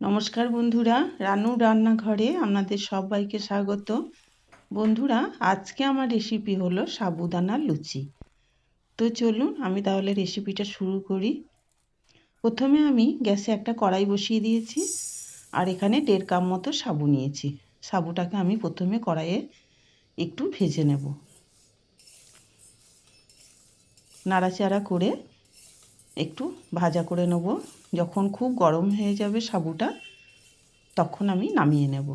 নমস্কার বন্ধুরা, রানু রান্নাঘরে আপনাদের সবাইকে স্বাগত। বন্ধুরা, আজকে আমার রেসিপি হলো সাবুদানার লুচি। তো চলুন আমি তাহলে রেসিপিটা শুরু করি। প্রথমে আমি গ্যাসে একটা কড়াই বসিয়ে দিয়েছি আর এখানে দেড় কাপ মতো সাবু নিয়েছি। সাবুটাকে আমি প্রথমে কড়াইয়ে একটু ভেজে নেব। নাড়াচাড়া করে একটু ভাজা করে নেব। যখন খুব গরম হয়ে যাবে সাবুটা, তখন আমি নামিয়ে নেব।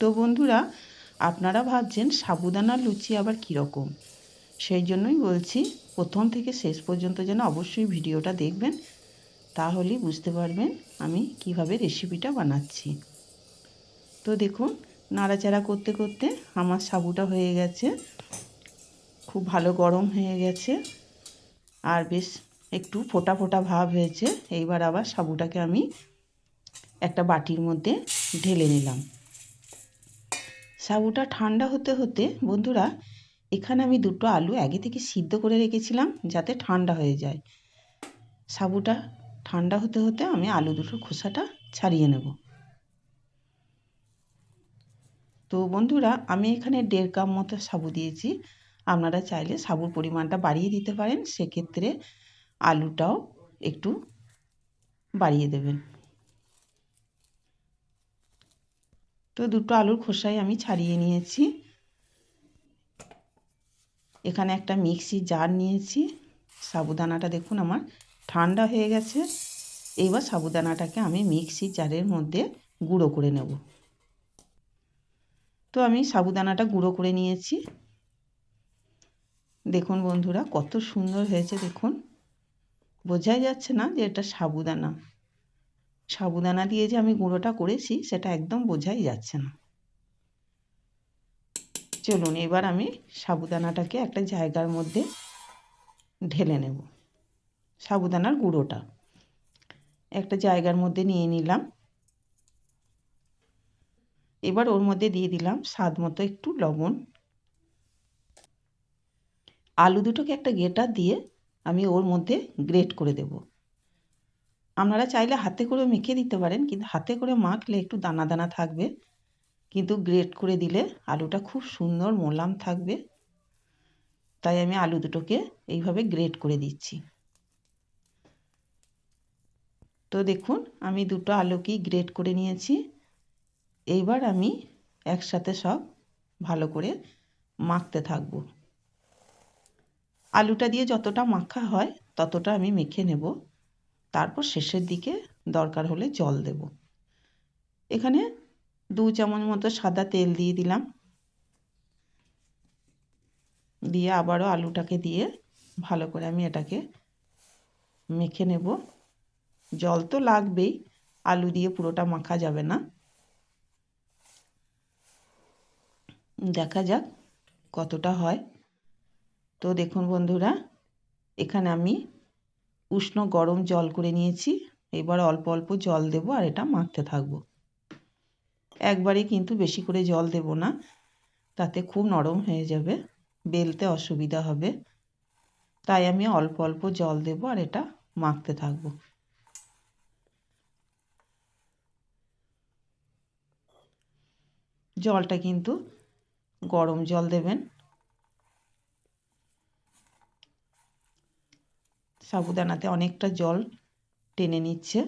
তো বন্ধুরা, আপনারা ভাবছেন সাবুদানার লুচি আবার কীরকম? সেই জন্যই বলছি, প্রথম থেকে শেষ পর্যন্ত যেন অবশ্যই ভিডিওটা দেখবেন, তাহলেই বুঝতে পারবেন আমি কীভাবে রেসিপিটা বানাচ্ছি। তো দেখুন, নাড়াচাড়া করতে করতে আমার সাবুটা হয়ে গেছে। খুব ভালো গরম হয়ে গেছে। আর বেশ একটু ফোটা ফোটা ভাব হয়েছে, এইবার আবার সাবুটাকে আমি একটা বাটির মধ্যে ঢেলে নিলাম। সাবুটা ঠান্ডা হতে হতে, বন্ধুরা, এখানে আমি দুটো আলু আগে থেকে সিদ্ধ করে রেখেছিলাম যাতে ঠান্ডা হয়ে যায়। সাবুটা ঠান্ডা হতে হতে আমি আলু দুটোর খোসাটা ছাড়িয়ে নেব। তো বন্ধুরা, আমি এখানে দেড় কাপ মতো সাবু দিয়েছি। আপনারা চাইলে সাবুর পরিমাণটা বাড়িয়ে দিতে পারেন। সেক্ষেত্রে আলুটাও একটু বাড়িয়ে দেবেন। তো দুটো আলুর খোসাই আমি ছাড়িয়ে নিয়েছি। এখানে একটা মিক্সি জার নিয়েছি। সাবুদানাটা দেখুন আমার ঠান্ডা হয়ে গেছে। এইবার সাবুদানাটাকে আমি মিক্সি জারের মধ্যে গুঁড়ো করে নেব। তো আমি সাবুদানাটা গুঁড়ো করে নিয়েছি। দেখুন বন্ধুরা কত সুন্দর হয়েছে দেখুন। বোঝাই যাচ্ছে না যে এটা সাবুদানা। সাবুদানা দিয়ে যে আমি গুঁড়োটা করেছি, সেটা একদম বোঝাই যাচ্ছে না। চলুন, এবার আমি সাবুদানাটাকে একটা জায়গার মধ্যে ঢেলে নেব, সাবুদানার গুঁড়োটা। একটা জায়গার মধ্যে নিয়ে নিলাম। এবার ওর মধ্যে দিয়ে দিলাম স্বাদ মতো একটু লবণ। আলু দুটোকে একটা গেটার দিয়ে আমি ওর মধ্যে গ্রেট করে দেব। আপনারা চাইলে হাতে করে মেখে দিতে পারেন, কিন্তু হাতে করে মাখলে একটু দানা দানা থাকবে। কিন্তু গ্রেট করে দিলে আলুটা খুব সুন্দর মোলাম থাকবে। তাই আমি আলু দুটোকে এইভাবে গ্রেট করে দিচ্ছি। তো দেখুন, আমি দুটো আলুকেই গ্রেট করে নিয়েছি। এইবার আমি একসাথে সব ভালো করে মাখতে থাকব। আলুটা দিয়ে যতটা মাখা হয়, ততটা আমি মেখে নেব। তারপর শেষের দিকে দরকার হলে জল দেব। এখানে দু চামচ মতো সাদা তেল দিয়ে দিলাম। দিয়ে আবারও আলুটাকে দিয়ে ভালো করে আমি এটাকে মেখে নেব। জল তো লাগবেই, আলু দিয়ে পুরোটা মাখা যাবে না। দেখা যাক কতটা হয়। তো দেখুন বন্ধুরা, এখানে আমি উষ্ণ গরম জল করে নিয়েছি। এবার অল্প অল্প জল দেব আর এটা মাখতে থাকব। একবারে কিন্তু বেশি করে জল দেব না, তাতে খুব নরম হয়ে যাবে, বেলতে অসুবিধা হবে। তাই আমি অল্প অল্প জল দেব আর এটা মাখতে থাকব। জলটা কিন্তু গরম জল দেবেন। সাবুদানাতে অনেকটা জল টেনে নিচ্ছে।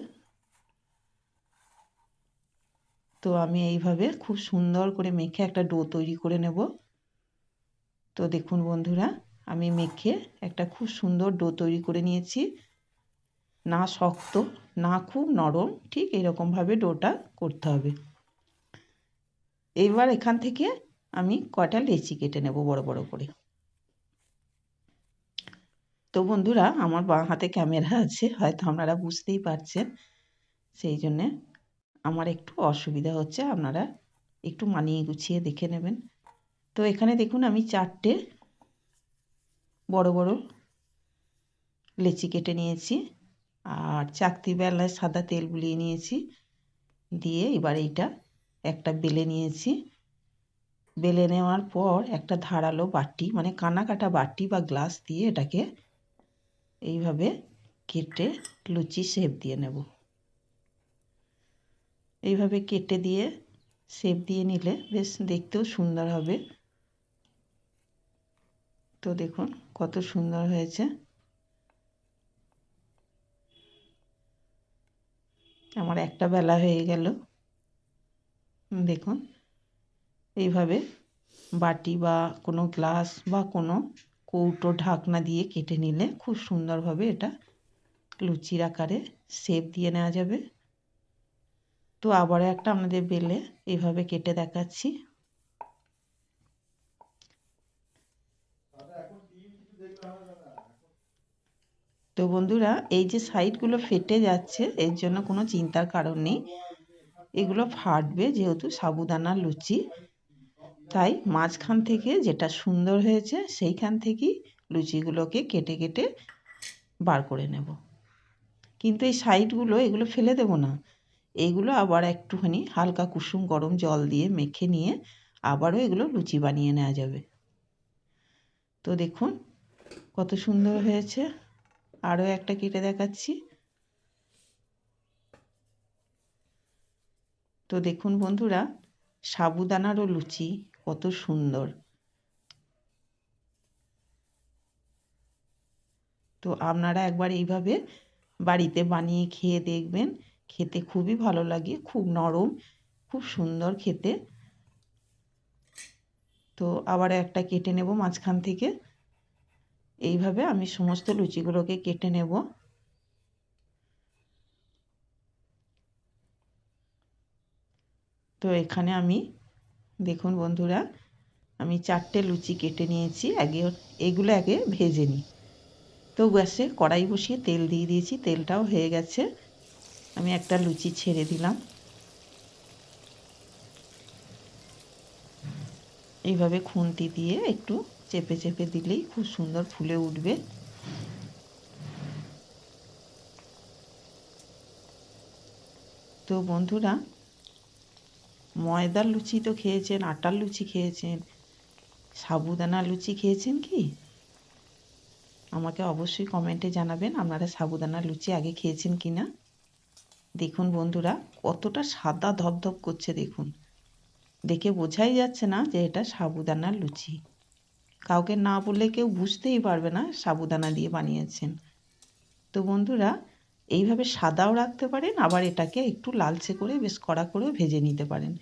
তো আমি এইভাবে খুব সুন্দর করে মেখে একটা ডো তৈরি করে নেব। তো দেখুন বন্ধুরা, আমি মেখে একটা খুব সুন্দর ডো তৈরি করে নিয়েছি। না শক্ত, না খুব নরম, ঠিক এরকমভাবে ডোটা করতে হবে। এইবার এখান থেকে আমি কটা লেচি কেটে নেব বড় বড় করে? তো বন্ধুরা, আমার বাঁ হাতে ক্যামেরা আছে, হয়তো আপনারা বুঝতেই পারছেন। সেই জন্যে আমার একটু অসুবিধা হচ্ছে, আপনারা একটু মানিয়ে গুছিয়ে দেখে নেবেন। তো এখানে দেখুন, আমি চারটে বড় বড় লেচি কেটে নিয়েছি আর চাকতি বেলায় সাদা তেল বুলিয়ে নিয়েছি। দিয়ে এবার এইটা একটা বেলে নিয়েছি। বেলে নেওয়ার পর একটা ধারালো বাটি মানে কানাকাটা বাটি বা গ্লাস দিয়ে এটাকে এইভাবে কেটে লুচি শেপ দিয়ে নেব। এইভাবে কেটে দিয়ে শেপ দিয়ে নিলে বেশ দেখতেও সুন্দর হবে। তো দেখুন কত সুন্দর হয়েছে। আমার একটা বেলা হয়ে গেল। দেখুন, এইভাবে বাটি বা কোনো গ্লাস বা কোনো কৌটো ঢাকনা দিয়ে কেটে নিলে খুব সুন্দরভাবে এটা লুচির আকারে শেপ দিয়ে নেওয়া যাবে। তো আবারও একটা আমাদের বেলে এভাবে কেটে দেখাচ্ছি। তো বন্ধুরা, এই যে সাইডগুলো ফেটে যাচ্ছে, এর জন্য কোনো চিন্তার কারণ নেই। এগুলো ফাটবে যেহেতু সাবুদানা লুচি। তাই মাঝখান থেকে যেটা সুন্দর হয়েছে সেইখান থেকেই লুচিগুলোকে কেটে কেটে বার করে নেব। কিন্তু এই সাইডগুলো, এগুলো ফেলে দেব না। এগুলো আবার একটুখানি হালকা কুসুম গরম জল দিয়ে মেখে নিয়ে আবারও এগুলো লুচি বানিয়ে নেওয়া যাবে। তো দেখুন কত সুন্দর হয়েছে। আরও একটা কেটে দেখাচ্ছি। তো দেখুন বন্ধুরা, সাবুদানারও লুচি কত সুন্দর। তো আপনারা একবার এইভাবে বাড়িতে বানিয়ে খেয়ে দেখবেন। খেতে খুবই ভালো লাগে, খুব নরম, খুব সুন্দর খেতে। তো আবার একটা কেটে নেব মাঝখান থেকে। এইভাবে আমি সমস্ত লুচিগুলোকে কেটে নেব। তো এখানে আমি দেখুন বন্ধুরা, আমি চারটে লুচি কেটে নিয়েছি, আগে এগুলো আগে ভেজে নিই। তো গ্যাসে কড়াই বসিয়ে তেল দিয়ে দিয়েছি, তেলটাও হয়ে গেছে। আমি একটা লুচি ছেড়ে দিলাম। এইভাবে খুন্তি দিয়ে একটু চেপে চেপে দিলেই খুব সুন্দর ফুলে উঠবে। তো বন্ধুরা ময়দার লুচি তো খেয়েছেন, আটার লুচি খেয়েছেন সাবুদানা লুচি খেয়েছেন কি? আমাকে অবশ্যই কমেন্টে জানাবেন আপনারা সাবুদানা লুচি আগে খেয়েছেন কি না দেখুন বন্ধুরা, কতটা সাদা ধপধপ করছে দেখুন। দেখে বোঝাই যাচ্ছে না যে এটা সাবুদানার লুচি। কাউকে না বললে কেউ বুঝতেই পারবে না সাবুদানা দিয়ে বানিয়েছেন। তো বন্ধুরা এইভাবে সাদাও রাখতে পারেন, আবার এটাকে একটু লালচে করে বেশ কড়া করেও ভেজে নিতে পারেন।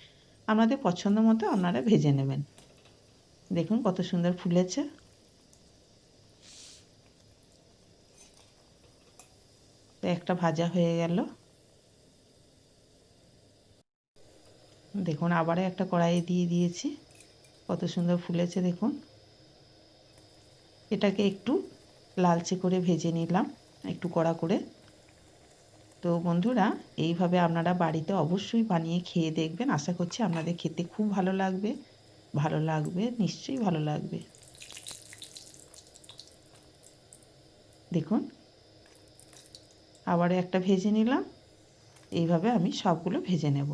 আপনাদের পছন্দ মতো আপনারা ভেজে নেবেন। দেখুন কত সুন্দর ফুলেছে। একটা ভাজা হয়ে গেল। দেখুন আবারও একটা কড়াইয়ে দিয়ে দিয়েছি। কত সুন্দর ফুলেছে দেখুন। এটাকে একটু লালচে করে ভেজে নিলাম, একটু কড়া করে। তো বন্ধুরা, এইভাবে আপনারা বাড়িতে অবশ্যই বানিয়ে খেয়ে দেখবেন। আশা করছি আপনাদের খেতে খুব ভালো লাগবে। ভালো লাগবে, নিশ্চয়ই ভালো লাগবে। দেখুন আবার একটা ভেজে নিলাম। এইভাবে আমি সবগুলো ভেজে নেব।